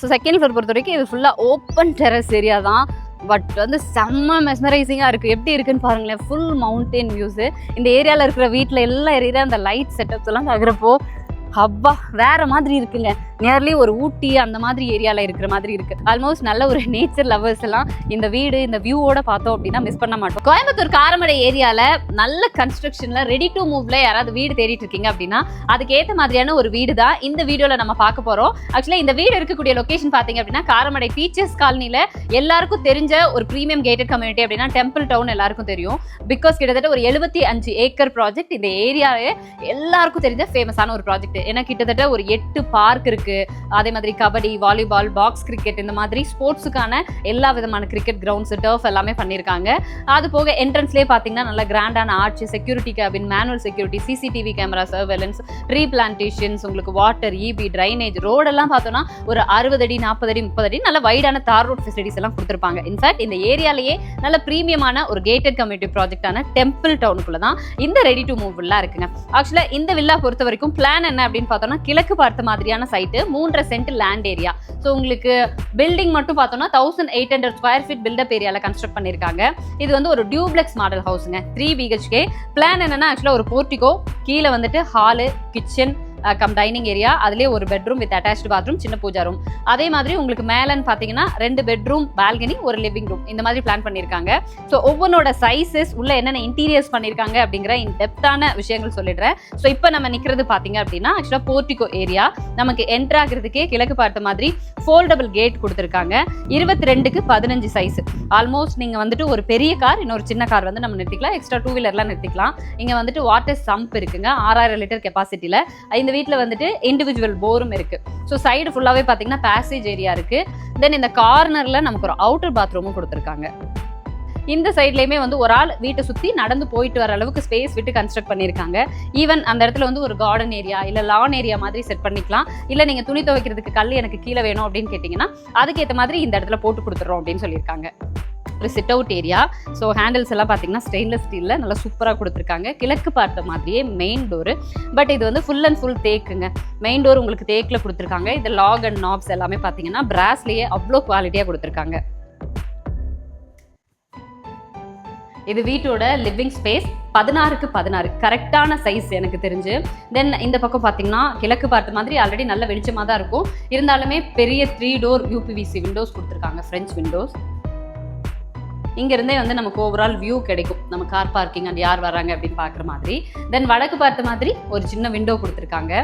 So second floor பொறுத்த வரைக்கும் இது ஃபுல்லாக ஓப்பன் டெரஸ் ஏரியா தான். பட் வந்து செம்ம மெஸ்மரைசிங்காக இருக்குது எப்படி இருக்குன்னு பாருங்களேன். ஃபுல் மவுண்டெயின் வியூஸு இந்த ஏரியாவில் இருக்கிற வீட்டில் எல்லா ஏரியா அந்த லைட் செட்டப்ஸ் எல்லாம் பார்க்குறப்போ அப்பா வேறு மாதிரி இருக்குங்க. நியர்லி ஒரு ஊட்டி அந்த மாதிரி ஏரியாவில் இருக்கிற மாதிரி இருக்கு. ஆல்மோஸ்ட் நல்ல ஒரு நேச்சர் லவர்ஸ் எல்லாம் இந்த வீடு இந்த வியூவோட பார்த்தோம் அப்படின்னா மிஸ் பண்ண மாட்டோம். கோயம்புத்தூர் காரமடை ஏரியாவில் நல்ல கன்ஸ்ட்ரக்ஷனில் ரெடி டு மூவ்ல யாராவது வீடு தேடிட்டு இருக்கீங்க அப்படின்னா அதுக்கு ஏற்ற மாதிரியான ஒரு வீடு தான் இந்த வீடியோவில் நம்ம பார்க்க போகிறோம் ஆக்சுவலி இந்த வீடு இருக்கக்கூடிய லொகேஷன் பார்த்தீங்க அப்படின்னா காரமடை டீச்சர்ஸ் காலனியில் எல்லாருக்கும் தெரிஞ்ச ஒரு ப்ரீமியம் கேட்டட் கம்யூனிட்டி அப்படின்னா டெம்பிள் டவுன் எல்லாருக்கும் தெரியும். பிகாஸ் கிட்டத்தட்ட ஒரு எழுபத்தி அஞ்சு ஏக்கர் ப்ராஜெக்ட் இந்த ஏரியாவே எல்லாருக்கும் தெரிஞ்ச ஃபேமஸான ஒரு ப்ராஜெக்ட் ஏன்னா கிட்டத்தட்ட ஒரு எட்டு பார்க் இருக்கு. அதே மாதிரி கபடி வாலிபால் பாக்ஸ் கிரிக்கெட் இந்த மாதிரி ஸ்போர்ட்ஸுக்கான எல்லா விதமான கிரிக்கெட் கிரவுண்ட்ஸ் டர்ஃப் எல்லாமே பண்ணியிருக்காங்க. அது போக என்ட்ரன்ஸ்லேயே பார்த்தீங்கன்னா நல்ல கிராண்டான arch security cabin manual security CCTV camera surveillance tree plantations உங்களுக்கு வாட்டர் இபி ட்ரைனேஜ் ரோடெல்லாம் பார்த்தோன்னா ஒரு அறுபது அடி நாற்பது அடி முப்பது அடி நல்ல வைடான தார் ரோட் ஃபெசிலிட்டிஸ் எல்லாம் கொடுத்துருப்பாங்க. இன்ஃபேக்ட் இந்த ஏரியாலேயே நல்ல ப்ரீமியமான ஒரு கேட்டட் கம்யூனிட்டி ப்ராஜெக்டான டெம்பிள் டவுனுக்குள்ள தான் இந்த ரெடி டு மூவ் வில்லா இருக்குங்க. ஆக்சுவலாக இந்த வில்லா பொறுத்த வரைக்கும் பிளான் என்ன அப்படின்னு பார்த்தோம்னா கிழக்கு பார்த்த மாதிரியான சைட்டு மூன்றரை சென்ட் லேண்ட் ஏரியா ஸோ உங்களுக்கு பில்டிங் மட்டும் பார்த்தோம்னா thousand eight hundred square feet built up ஏரியாவில் கன்ஸ்ட்ரக்ட் பண்ணியிருக்காங்க இது வந்து ஒரு டியூப்ளெக்ஸ் மாடல் ஹவுஸுங்க த்ரீ பிஹெச்கே பிளான் என்னன்னா ஆக்சுவலாக ஒரு போர்ட்டிகோ கீழே வந்துட்டு hall kitchen cum dining area அதுலேயே ஒரு பெட்ரூம் வித் அட்டாச்டு பாத்ரூம் சின்ன பூஜா ரூம் அதே மாதிரி உங்களுக்கு மேலன்னு பார்த்தீங்கன்னா ரெண்டு பெட்ரூம் பால்கனி ஒரு லிவிங் ரூம் இந்த மாதிரி பிளான் பண்ணியிருக்காங்க ஸோ ஒவ்வொன்றோட சைஸஸ் உள்ள என்னென்ன இன்டீரியர்ஸ் பண்ணியிருக்காங்க அப்படிங்கிற இன் டெப்த்தான விஷயங்கள் சொல்லிடுறேன். ஸோ இப்போ நம்ம நிற்கிறது பார்த்தீங்க அப்படின்னா ஆக்சுவலாக போர்ட்டிகோ ஏரியா நமக்கு என்ட்ரு ஆகிறதுக்கே கிழக்கு பார்த்த மாதிரி ஃபோல்டபுள் கேட் கொடுத்துருக்காங்க. இருபத்தி ரெண்டுக்கு பதினஞ்சு சைஸ் ஆல்மோஸ்ட் நீங்கள் வந்துட்டு ஒரு பெரிய கார் இன்னொரு சின்ன கார் வந்து நம்ம நிறுத்திக்கலாம். Extra two வீலர்லாம் நிறுத்திக்கலாம். இங்கே வந்துட்டு வாட்டர் சம்ப் இருக்குங்க. ஆறாயிரம் லிட்டர் கெப்பாசிட்டியில் இந்த வீட்டில் வந்துட்டு இண்டிவிஜுவல் போரும் இருக்கு. ஸோ சைடு ஃபுல்லாகவே பார்த்தீங்கன்னா பேசேஜ் ஏரியா இருக்கு. தென் இந்த கார்னரில் நமக்கு ஒரு அவுட்டர் பாத்ரூமும் கொடுத்துருக்காங்க. இந்த சைட்லேயுமே வந்து ஒரு ஆள் வீட்டை சுற்றி நடந்து போயிட்டு வர அளவுக்கு ஸ்பேஸ் விட்டு கன்ஸ்ட்ரக்ட் பண்ணியிருக்காங்க. ஈவன் அந்த இடத்துல வந்து ஒரு கார்டன் ஏரியா இல்லை லான் ஏரியா மாதிரி செட் பண்ணிக்கலாம். இல்லை நீங்கள் துணி துவைக்கிறதுக்கு கல் எனக்கு கீழே வேணும் அப்படின்னு கேட்டிங்கன்னா அதுக்கேற்ற மாதிரி இந்த இடத்துல போட்டு கொடுத்துட்றோம் அப்படின்னு சொல்லியிருக்காங்க. ஒரு sit out area so handles எல்லாம் பார்த்தீங்கன்னா ஸ்டெயின்லெஸ் ஸ்டீலில் நல்லா சூப்பராக கொடுத்துருக்காங்க. கிழக்கு பார்த்த மாதிரியே மெயின் டோரு பட் இது வந்து ஃபுல் அண்ட் ஃபுல் தேக்குங்க. மெயின் டோர் உங்களுக்கு தேக்கில் கொடுத்துருக்காங்க. இது லாக் அண்ட் நாப்ஸ் எல்லாமே பார்த்தீங்கன்னா பிராஸ்லேயே அவ்வளோ குவாலிட்டியாக கொடுத்துருக்காங்க. இது வீட்டோட லிவிங் ஸ்பேஸ் பதினாறுக்கு பதினாறு. கரெக்டான சைஸ் எனக்கு தெரிஞ்சு. தென் இந்த பக்கம் பார்த்தீங்கன்னா கிழக்கு பார்த்த மாதிரி ஆல்ரெடி நல்ல வெளிச்சமாக தான் இருக்கும். இருந்தாலுமே பெரிய த்ரீ டோர் யூபிவிசி விண்டோஸ் கொடுத்துருக்காங்க. ஃப்ரெஞ்ச் விண்டோஸ் இங்கேருந்தே வந்து நமக்கு ஓவரால் வியூ கிடைக்கும். நம்ம கார் பார்க்கிங் அண்ட் யார் வராங்க அப்படின்னு பார்க்குற மாதிரி. தென் வடக்கு பார்த்த மாதிரி ஒரு சின்ன விண்டோ கொடுத்துருக்காங்க.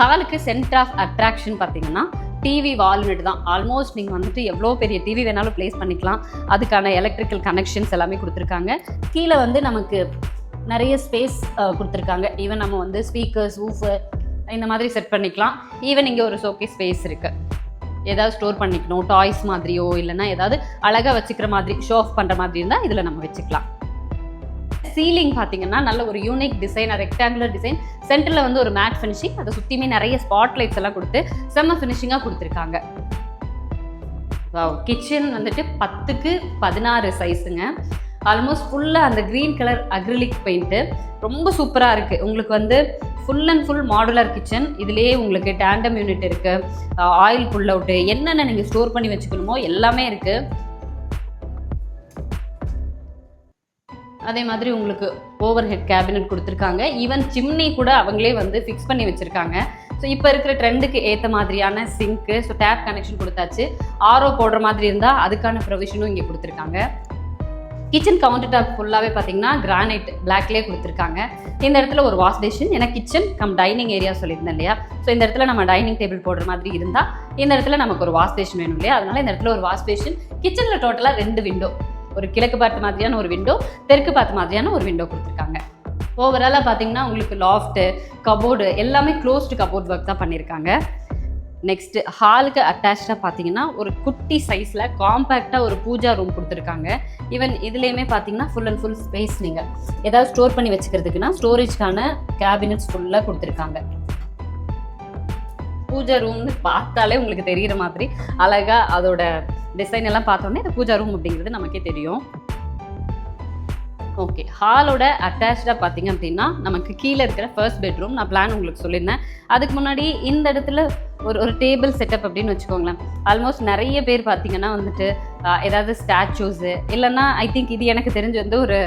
ஹாலுக்கு சென்டர் ஆஃப் அட்ராக்ஷன் பார்த்தீங்கன்னா டிவி வால்யூனிட் தான். ஆல்மோஸ்ட் நீங்கள் வந்துட்டு எவ்வளோ பெரிய டிவி வேணாலும் ப்ளேஸ் பண்ணிக்கலாம். அதுக்கான எலக்ட்ரிக்கல் கனெக்ஷன்ஸ் எல்லாமே கொடுத்துருக்காங்க. கீழே வந்து நமக்கு நிறைய ஸ்பேஸ் கொடுத்துருக்காங்க. ஈவன் நம்ம வந்து ஸ்பீக்கர்ஸ் ஊஃபர் இந்த மாதிரி செட் பண்ணிக்கலாம். ஈவன் இங்கே ஒரு சோக்கே ஸ்பேஸ் இருக்குது ஏதாவது ஸ்டோர் பண்ணிக்கணும் டாய்ஸ் மாதிரியோ இல்லைன்னா ஏதாவது அழகாக வச்சுக்கிற மாதிரி ஷோ ஆஃப் பண்ணுற மாதிரி இருந்தால் இதில் நம்ம வச்சுக்கலாம். சீலிங் பார்த்தீங்கன்னா நல்ல ஒரு யூனிக் டிசைன் ரெக்டாங்குலர் டிசைன் சென்டரில் வந்து ஒரு மேட் ஃபினிஷிங் அதை சுற்றியுமே நிறைய ஸ்பாட் லைட்ஸ் எல்லாம் கொடுத்து செம்ம ஃபினிஷிங்காக கொடுத்துருக்காங்க. கிச்சன் வந்துட்டு பத்துக்கு பதினாறு சைஸுங்க ஆல்மோஸ்ட் ஃபுல்லாக அந்த க்ரீன் கலர் அக்ரிலிக் பெயிண்ட்டு ரொம்ப சூப்பராக இருக்குது உங்களுக்கு வந்து full and full modular kitchen இதுலேயே உங்களுக்கு டேண்டம் யூனிட் இருக்குது ஆயில் புல் அவுட்டு என்னென்ன நீங்கள் ஸ்டோர் பண்ணி வச்சுக்கணுமோ எல்லாமே இருக்குது அதே மாதிரி உங்களுக்கு ஓவர் ஹெட் கேபினட் கொடுத்துருக்காங்க. ஈவன் சிம்னி கூட அவங்களே வந்து ஃபிக்ஸ் பண்ணி வச்சுருக்காங்க. ஸோ இப்போ இருக்கிற ட்ரெண்டுக்கு ஏற்ற மாதிரியான சிங்க்கு ஸோ டேப் கனெக்ஷன் கொடுத்தாச்சு. ஆரோ போடுற மாதிரி இருந்தால் அதுக்கான ப்ரொவிஷனும் இங்கே கொடுத்துருக்காங்க. கிச்சன் கவுண்டர் டாப் ஃபுல்லாகவே பார்த்தீங்கன்னா கிரானைட் பிளாக்லேயே கொடுத்துருக்காங்க. இந்த இடத்துல ஒரு வாஷ் பேஷன் ஏன்னா கிச்சன் கம் டைனிங் ஏரியா சொல்லியிருந்தேன் இல்லையா? ஸோ இந்த இடத்துல நம்ம டைனிங் டேபிள் போடுற மாதிரி இருந்தால் இந்த இடத்துல நமக்கு ஒரு வாஷ் பேஷன் வேணும் இல்லையா? அதனால இந்த இடத்துல ஒரு வாஷ் பேஷன் கிச்சனில் டோட்டலாக ரெண்டு விண்டோ ஒரு கிழக்கு பார்த்து மாதிரியான ஒரு விண்டோ தெற்கு பார்த்து மாதிரியான ஒரு விண்டோ கொடுத்துருக்காங்க. ஓவராலாக பார்த்தீங்கன்னா உங்களுக்கு லாஃப்ட்டு கபோர்டு எல்லாமே க்ளோஸ்டு கபோர்ட் ஒர்க் தான் பண்ணியிருக்காங்க. நெக்ஸ்ட்டு ஹாலுக்கு அட்டாச்சாக பார்த்தீங்கன்னா ஒரு குட்டி சைஸில் காம்பேக்டாக ஒரு பூஜா ரூம் கொடுத்துருக்காங்க. ஈவன் இதுலேயுமே பார்த்தீங்கன்னா ஃபுல் அண்ட் ஃபுல் ஸ்பேஸ் நீங்கள் ஏதாவது ஸ்டோர் பண்ணி வச்சுக்கிறதுக்குன்னா ஸ்டோரேஜ்க்கான கேபினட்ஸ் ஃபுல்லாக கொடுத்துருக்காங்க. பூஜா ரூம்னு பார்த்தாலே உங்களுக்கு தெரிகிற மாதிரி அழகாக அதோட டிசைன் எல்லாம் பார்த்தோன்னே இந்த பூஜா ரூம் அப்படிங்கிறது நமக்கே தெரியும். ஓகே ஹாலோட அட்டாச்சாக பார்த்தீங்க அப்படின்னா நமக்கு கீழே இருக்கிற ஃபர்ஸ்ட் பெட்ரூம் நான் பிளான் உங்களுக்கு சொல்லியிருந்தேன் அதுக்கு முன்னாடி இந்த இடத்துல ஒரு ஒரு டேபிள் செட்டப் அப்படின்னு வச்சுக்கோங்களேன். ஆல்மோஸ்ட் நிறைய பேர் பார்த்தீங்கன்னா வந்துட்டு ஏதாவது ஸ்டாச்சூஸு இல்லைன்னா ஐ திங்க் இது எனக்கு தெரிஞ்சு வந்து ஒரு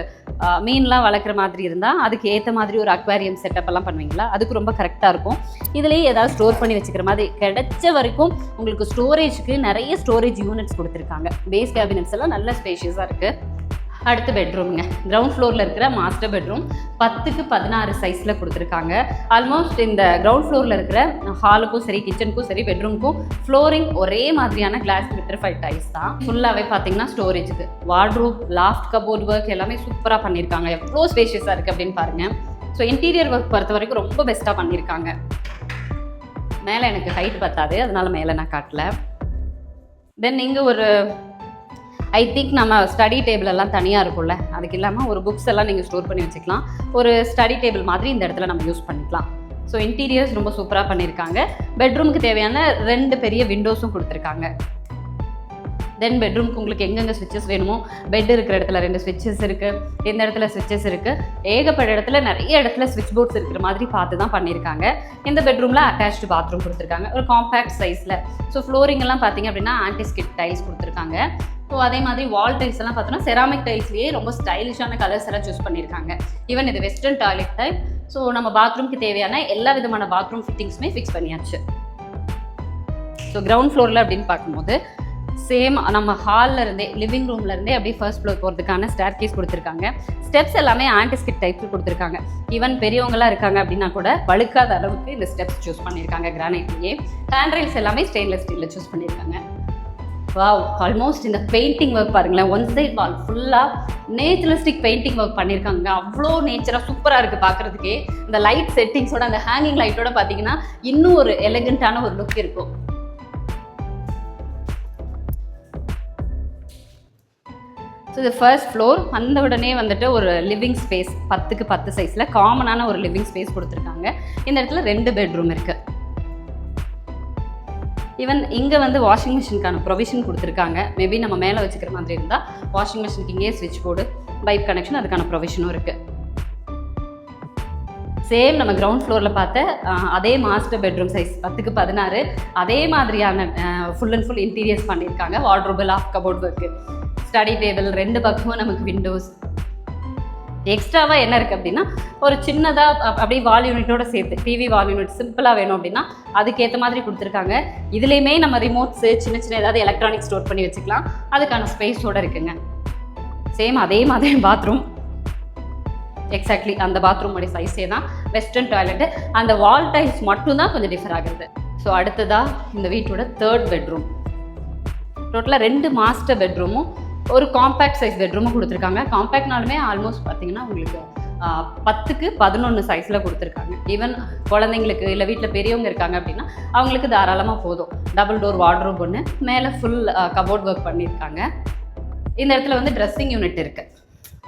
மீன்லாம் வளர்க்குற மாதிரி இருந்தால் அதுக்கு ஏற்ற மாதிரி ஒரு அக்வாரியம் செட்டப் எல்லாம் பண்ணுவீங்களா? அதுக்கு ரொம்ப கரெக்டாக இருக்கும். இதுலேயே ஏதாவது ஸ்டோர் பண்ணி வச்சுக்கிற மாதிரி கிடைச்ச வரைக்கும் உங்களுக்கு ஸ்டோரேஜுக்கு நிறைய ஸ்டோரேஜ் யூனிட்ஸ் கொடுத்துருக்காங்க. பேஸ் கேபினட்ஸ் எல்லாம் நல்ல ஸ்பேஷியஸாக இருக்குது அடுத்து பெட்ரூம்ங்க கிரவுண்ட் ஃப்ளோரில் இருக்கிற மாஸ்டர் பெட்ரூம் பத்துக்கு பதினாறு சைஸில் கொடுத்துருக்காங்க. ஆல்மோஸ்ட் இந்த கிரவுண்ட் ஃப்ளோரில் இருக்கிற ஹாலுக்கும் சரி கிச்சனுக்கும் சரி பெட்ரூமுக்கும் ஃப்ளோரிங் ஒரே மாதிரியான கிளாஸ் விட்ரிஃபைட் டைஸ் தான். ஃபுல்லாகவே பார்த்தீங்கன்னா ஸ்டோரேஜுக்கு வார்ட்ரூப் லாஃப்ட் கபோர்ட் ஒர்க் எல்லாமே சூப்பராக பண்ணியிருக்காங்க எவ்வளோ ஸ்பேஷியஸாக இருக்குது அப்படின்னு பாருங்கள் ஸோ இன்டீரியர் ஒர்க் பொறுத்த வரைக்கும் ரொம்ப பெஸ்ட்டாக பண்ணியிருக்காங்க மேலே எனக்கு ஹைட் பத்தாது. அதனால் மேலே நான் காட்டல. தென் இங்கே ஒரு ஐ திங்க் நம்ம ஸ்டடி டேபிள் எல்லாம் தனியாக இருக்கும்ல. அதுக்கு இல்லாமல் ஒரு புக்ஸ் எல்லாம் நீங்கள் ஸ்டோர் பண்ணி வச்சுக்கலாம். ஒரு ஸ்டடி டேபிள் மாதிரி இந்த இடத்துல நம்ம யூஸ் பண்ணிக்கலாம். ஸோ இன்டீரியர்ஸ் ரொம்ப சூப்பராக பண்ணியிருக்காங்க. பெட்ரூமுக்கு தேவையான ரெண்டு பெரிய விண்டோஸும் கொடுத்துருக்காங்க. தென் பெட்ரூம்க்கு உங்களுக்கு எங்கெங்கே ஸ்விட்சஸ் வேணுமோ பெட் இருக்கிற இடத்துல ரெண்டு ஸ்விட்சஸ் இருக்குது எந்த இடத்துல ஸ்விட்சஸ் இருக்குது ஏகப்பட்ட இடத்துல நிறைய இடத்துல ஸ்விட்ச் போர்ட்ஸ் இருக்கிற மாதிரி பார்த்து தான் பண்ணியிருக்காங்க. இந்த பெட்ரூமில் அட்டாச்டு பாத்ரூம் கொடுத்துருக்காங்க. ஒரு காம்பேக்ட் சைஸில் ஸோ ஃப்ளோரிங் எல்லாம் பார்த்தீங்க அப்படின்னா ஆன்டிஸ்கிட் டைல்ஸ் கொடுத்துருக்காங்க. ஸோ அதே மாதிரி வால் டைல்ஸ் எல்லாம் பார்த்தோன்னா செராமிக் டைல்ஸ்லேயே ரொம்ப ஸ்டைலிஷான கலர்ஸ் எல்லாம் சூஸ் பண்ணியிருக்காங்க. ஈவன் இது வெஸ்டர்ன் டாய்லெட் டைப் ஸோ நம்ம பாத்ரூம்க்கு தேவையான எல்லா விதமான பாத்ரூம் ஃபிட்டிங்ஸுமே ஃபிக்ஸ் பண்ணியாச்சு. ஸோ கிரவுண்ட் ஃப்ளோரில் அப்படின்னு பார்க்கும்போது சேம் நம்ம ஹாலில் இருந்தே லிவிங் ரூம்ல இருந்தே அப்படியே ஃபர்ஸ்ட் ஃப்ளோர் போகிறதுக்கான ஸ்டேர் கேஸ் கொடுத்துருக்காங்க. ஸ்டெப்ஸ் எல்லாமே ஆன்டிஸ்கிட் டைப்பில் கொடுத்துருக்காங்க. ஈவன் பெரியவங்களாம் இருக்காங்க அப்படின்னா கூட வழுக்காத அளவுக்கு இந்த ஸ்டெப்ஸ் சூஸ் பண்ணியிருக்காங்க. கிரானைட்லேயே ஹேண்ட் ரைல்ஸ் எல்லாமே ஸ்டெயின்லெஸ் ஸ்டீலில் சூஸ் பண்ணியிருக்காங்க. வாவ் ஆல்மோஸ்ட் இந்த பெயிண்டிங் ஒர்க் பாருங்களேன். ஒன் சைட் வால் ஃபுல்லாக நேச்சுரலிஸ்டிக் பெயிண்டிங் ஒர்க் பண்ணியிருக்காங்க அவ்வளோ நேச்சராக சூப்பராக இருக்குது பார்க்குறதுக்கே இந்த லைட் செட்டிங்ஸோட அந்த ஹேங்கிங் லைட்டோட பார்த்தீங்கன்னா இன்னும் ஒரு எலகண்ட்டான ஒரு லுக் இருக்கும். ஸோ இது ஃபர்ஸ்ட் ஃப்ளோர் வந்த உடனே வந்துட்டு ஒரு லிவிங் ஸ்பேஸ் பத்துக்கு பத்து சைஸில் காமனான ஒரு லிவிங் ஸ்பேஸ் கொடுத்துருக்காங்க. இந்த இடத்துல ரெண்டு பெட்ரூம் இருக்குது ஈவன் இங்கே வந்து வாஷிங் மிஷினுக்கான ப்ரொவிஷன் கொடுத்துருக்காங்க. மேபி நம்ம மேலே வச்சுக்கிற மாதிரி இருந்தால் வாஷிங் மிஷினுக்கு இங்கேயே ஸ்விட்ச் போர்டு பைப் கனெக்ஷன் அதுக்கான ப்ரொவிஷனும் இருக்குது சேம் நம்ம கிரவுண்ட் ஃப்ளோரில் பார்த்த அதே மாஸ்டர் பெட்ரூம் சைஸ் பத்துக்கு பதினாறு. அதே மாதிரியான ஃபுல் அண்ட் ஃபுல் இன்டீரியர்ஸ் பண்ணியிருக்காங்க. வார்ட்ரோபிள் of cupboard work study table ரெண்டு பக்கமும் நமக்கு விண்டோஸ் எக்ஸ்ட்ராவாக என்ன இருக்குது அப்படின்னா ஒரு சின்னதாக அப்படியே வால் யூனிட்டோட சேர்த்து டிவி வால் யூனிட் சிம்பிளாக வேணும் அப்படின்னா அதுக்கேற்ற மாதிரி கொடுத்துருக்காங்க. இதுலேயுமே நம்ம ரிமோட்ஸு சின்ன சின்ன ஏதாவது எலக்ட்ரானிக் ஸ்டோர் பண்ணி வச்சுக்கலாம். அதுக்கான ஸ்பேஸோட இருக்குங்க. சேம் அதே மாதிரி பாத்ரூம் எக்ஸாக்ட்லி அந்த பாத்ரூமுடைய சைஸே தான் வெஸ்டர்ன் டாய்லெட்டு அந்த வால் டைல்ஸ் மட்டும்தான் கொஞ்சம் டிஃபர் ஆகுது. ஸோ அடுத்ததாக இந்த வீட்டோட தேர்ட் பெட்ரூம் டோட்டலாக ரெண்டு மாஸ்டர் பெட்ரூமும் ஒரு காம்பேக்ட் சைஸ் பெட்ரூமும் கொடுத்துருக்காங்க. காம்பேக்ட்னாலுமே ஆல்மோஸ்ட் பார்த்தீங்கன்னா உங்களுக்கு பத்துக்கு பதினொன்று சைஸில் கொடுத்துருக்காங்க. ஈவன் குழந்தைங்களுக்கு இல்லை வீட்டில் பெரியவங்க இருக்காங்க அப்படின்னா அவங்களுக்கு தாராளமாக போதும். டபுள் டோர் வார்ட்ரோப் ஒன்று மேலே ஃபுல் கபோர்ட் ஒர்க் பண்ணியிருக்காங்க. இந்த இடத்துல வந்து ட்ரெஸ்ஸிங் யூனிட் இருக்குது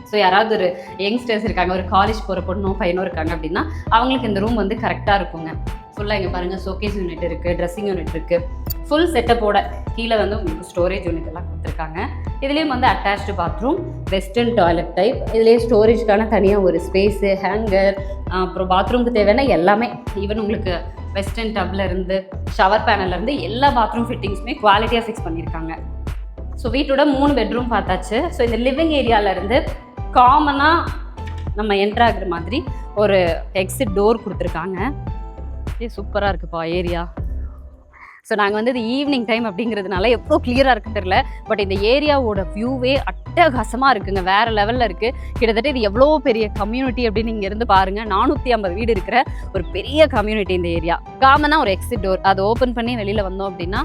ஸோ யாராவது ஒரு யங்ஸ்டர்ஸ் இருக்காங்க ஒரு காலேஜ் போகிற பொண்ணும் பையனும் இருக்காங்க அப்படின்னா அவங்களுக்கு இந்த ரூம் வந்து கரெக்டாக இருக்குங்க. ஃபுல்லாக இங்கே பாருங்கள் ஷோகேஸ் யூனிட் இருக்குது ட்ரெஸ்ஸிங் யூனிட் இருக்குது ஃபுல் செட்டப்போட கீழே வந்து உங்களுக்கு ஸ்டோரேஜ் யூனிட் எல்லாம் கொடுத்துருக்காங்க. இதுலேயும் வந்து attached bathroom western toilet type இதுலேயே ஸ்டோரேஜ்க்கான தனியாக ஒரு ஸ்பேஸு ஹேங்கர் அப்புறம் பாத்ரூமுக்கு தேவையான எல்லாமே. ஈவன் உங்களுக்கு வெஸ்டர்ன் டப்ல இருந்து ஷவர் பேனல்ல இருந்து எல்லா பாத்ரூம் ஃபிட்டிங்ஸுமே குவாலிட்டியாக ஃபிக்ஸ் பண்ணியிருக்காங்க ஸோ வீட்டோட மூணு பெட்ரூம் பார்த்தாச்சு. ஸோ இந்த லிவிங் ஏரியாவிலேருந்து காமனாக நம்ம என்ட்ராகிற ஆகுற மாதிரி ஒரு எக்ஸிட் டோர் கொடுத்துருக்காங்க. சூப்பராக இருக்குப்பா ஏரியா ஸோ நாங்கள் வந்து இது ஈவினிங் டைம் அப்படிங்கிறதுனால எவ்வளோ கிளியராக இருக்குன்னு தெரில பட் இந்த ஏரியாவோட வியூவே அட்டகாசமாக இருக்குங்க. வேறு லெவலில் இருக்குது கிட்டத்தட்ட இது எவ்வளோ பெரிய கம்யூனிட்டி அப்படின்னு இங்கே இருந்து பாருங்கள் நானூற்றி ஐம்பது வீடு இருக்கிற ஒரு பெரிய கம்யூனிட்டி இந்த ஏரியா காமனாக ஒரு எக்ஸிட் டோர் அதை ஓப்பன் பண்ணி வெளியில் வந்தோம் அப்படின்னா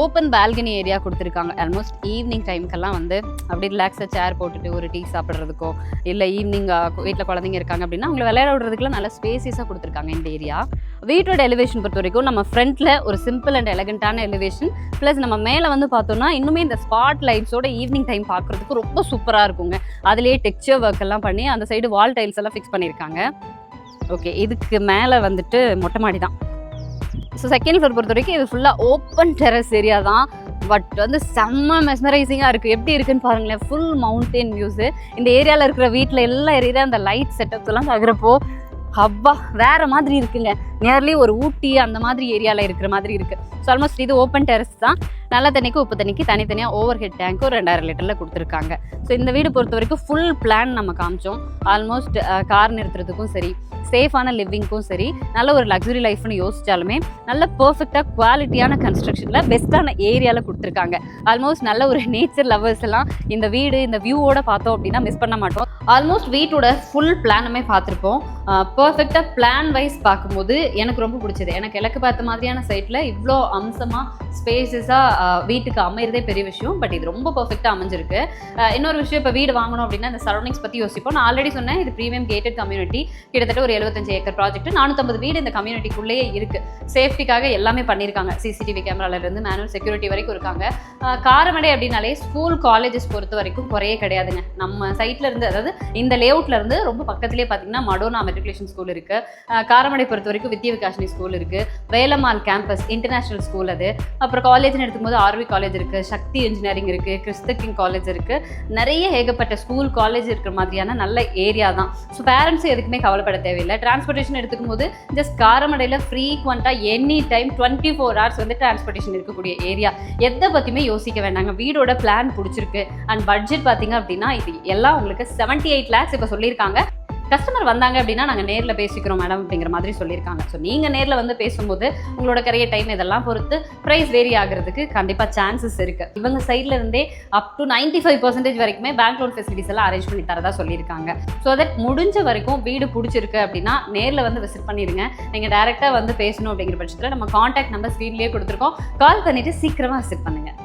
ஓப்பன் பால்கனி ஏரியா கொடுத்துருக்காங்க. ஆல்மோஸ்ட் ஈவினிங் டைம்க்கெல்லாம் வந்து அப்படி ரிலாக்ஸாக சேர் போட்டுட்டு ஒரு டீ சாப்பிட்றதுக்கோ இல்லை ஈவினிங் வீட்டில் குழந்தைங்க இருக்காங்க அப்படின்னா அவங்களை விளையாட விடுறதுக்குலாம் நல்ல ஸ்பேசியஸாக கொடுத்துருக்காங்க இந்த ஏரியா. வீட்டோட எலிவேஷன் பொறுத்த வரைக்கும் நம்ம ஃப்ரண்ட்டில் ஒரு சிம்பிள் அண்ட் எலகண்ட்டான எலிவேஷன் ப்ளஸ் நம்ம மேலே வந்து பார்த்தோம்னா இன்னுமே இந்த ஸ்பாட் லைட்ஸோட ஈவினிங் டைம் பார்க்குறதுக்கு ரொம்ப சூப்பராக இருக்குங்க. அதுலேயே டெக்ஸ்சர் ஒர்க் எல்லாம் பண்ணி அந்த சைடு வால் டைல்ஸ் எல்லாம் ஃபிக்ஸ் பண்ணியிருக்காங்க. ஓகே இதுக்கு மேலே வந்துட்டு மொட்டை மாடி தான் ஸோ செகண்ட் ஃப்ளோர் பொறுத்த வரைக்கும் இது ஃபுல்லாக ஓப்பன் டெரஸ் ஏரியா தான். பட் வந்து செம்ம மெஸ்மரைசிங்காக இருக்குது எப்படி இருக்குன்னு பாருங்களேன். ஃபுல் மவுண்டெயின் வியூஸு இந்த ஏரியாவில் இருக்கிற வீட்டில் எல்லா ஏரியா அந்த லைட் செட்டப்லாம் எல்லாம் அவ்வா வேற மாதிரி இருக்குங்க. நேர்லி ஒரு ஊட்டி அந்த மாதிரி ஏரியாவில் இருக்கிற மாதிரி இருக்கு. ஸோ ஆல்மோஸ்ட் இது ஓப்பன் டெரஸ் தான். நல்ல தண்ணிக்கு உப்பு தண்ணிக்கு தனித்தனியாக ஓவர் ஹெட் டேங்க் ஒரு ரெண்டாயிரம் லிட்டரில் கொடுத்துருக்காங்க. ஸோ இந்த வீடு பொறுத்த வரைக்கும் ஃபுல் பிளான் நம்ம காமிச்சோம். ஆல்மோஸ்ட் கார் நிறுத்துறதுக்கும் சரி சேஃபான லிவிங்க்கும் சரி நல்ல ஒரு லக்ஸுரி லைஃப்னு யோசிச்சாலுமே நல்ல பர்ஃபெக்டாக குவாலிட்டியான கன்ஸ்ட்ரக்ஷனில் பெஸ்ட்டான ஏரியாவில் கொடுத்துருக்காங்க. ஆல்மோஸ்ட் நல்ல ஒரு நேச்சர் லவர்ஸ் எல்லாம் இந்த வீடு இந்த வியூவோட பார்த்தோம் அப்படின்னா மிஸ் பண்ண மாட்டோம். ஆல்மோஸ்ட் வீட்டோட ஃபுல் பிளானுமே பார்த்துருப்போம். பர்ஃபெக்டாக பிளான் வைஸ் பார்க்கும்போது எனக்கு ரொம்ப பிடிச்சது. எனக்கு எனக்கு பார்த்த மாதிரியான சைட்டில் இவ்வளோ அம்சமாக ஸ்பேசஸாக வீட்டுக்கு அமையிறதே பெரிய விஷயம். பட் இது ரொம்ப பர்ஃபெக்டாக அமைஞ்சிருக்கு. இன்னொரு விஷயம் இப்போ வீடு வாங்கணும் அப்படின்னா இந்த சரௌண்டிங்ஸ் பற்றி யோசிப்போம். நான் ஆல்ரெடி சொன்னேன் இது ப்ரீமியம் கேட்டட் கம்யூனிட்டி கிட்டத்தட்ட ஒரு எழுபத்தஞ்சு ஏக்கர் ப்ராஜெக்ட் நானூற்றம்பது வீடு இந்த கம்யூனிட்டிக்குள்ளேயே இருக்குது சேஃப்டிக்காக எல்லாமே பண்ணியிருக்காங்க. சிசிடிவி கேமராலேருந்து மேனுவல் செக்யூரிட்டி வரைக்கும் இருக்காங்க. காரமடை அப்படின்னாலே ஸ்கூல் காலேஜஸ் பொறுத்த வரைக்கும் குறையே கிடையாதுங்க. நம்ம சைட்டில் இருந்து அதாவது இந்த லேஅவுட்ல இருந்து ரொம்ப பக்கத்துலேயே பார்த்தீங்கன்னா மடோனா மெட்ரிகுலேஷன் ஸ்கூல் இருக்கு. காரமடை பொறுத்த வரைக்கும் வித்ய விகாஷினி ஸ்கூல் இருக்கு. வேலம்மாள் கேம்பஸ் இன்டர்நேஷனல் ஸ்கூல் அது. அப்புறம் காலேஜ்னு எடுக்கும்போது ஆர்வி காலேஜ் இருக்கு. சக்தி இன்ஜினியரிங் இருக்கு. கிறிஸ்த கிங் காலேஜ் இருக்கு. நிறைய ஏகப்பட்ட ஸ்கூல் காலேஜ் இருக்கிற மாதிரியான நல்ல ஏரியா தான். ஸோ பேரண்ட்ஸ் எதுக்குமே கவலைப்பட தேவையில்லை. டிரான்ஸ்போர்ட்டேஷன் எடுத்துக்கும் போது ஜஸ்ட் காரமடையில் ஃப்ரீக்வெண்ட்டாக any time twenty four hours வந்து டிரான்ஸ்போர்ட்டேஷன் இருக்கக்கூடிய ஏரியா எதை பற்றியுமே யோசிக்க வேண்டாங்க. வீடோட பிளான் பிடிச்சிருக்கு. அண்ட் பட்ஜெட் பார்த்தீங்க அப்படின்னா இது எல்லாம் உங்களுக்கு செவன்ட்டி எயிட் லேக்ஸ் இப்போ சொல்லியிருக்காங்க. கஸ்டமர் வந்தாங்க அப்படின்னா நாங்கள் நேரில் பேசிக்கிறோம் மேடம் அப்படிங்கிற மாதிரி சொல்லியிருக்காங்க. ஸோ நீங்கள் நேரில் வந்து பேசும்போது உங்களோட கரைய டைம் இதெல்லாம் பொறுத்து ப்ரைஸ் வேரி ஆகிறதுக்கு கண்டிப்பாக சான்சஸ் இருக்குது இவங்க சைட்ல இருந்தே up to ninety five percentage வரைக்குமே பேங்க் லோன் ஃபெசிலிட்டிஸ் எல்லாம் அரேஞ்ச் பண்ணி தரதா சொல்லியிருக்காங்க. ஸோ தட் முடிஞ்ச வரைக்கும் வீடு பிடிச்சிருக்கு அப்படின்னா நேரில் வந்து விசிட் பண்ணிடுங்க. நீங்கள் டேரெக்டாக வந்து பேசணும் அப்படிங்கிற பட்சத்தில் நம்ம காண்டாக்ட் நம்பர் ஸ்க்ரீன்லேயே கொடுத்துருக்கோம். கால் பண்ணிவிட்டு சீக்கிரமாக விசிட் பண்ணுங்கள்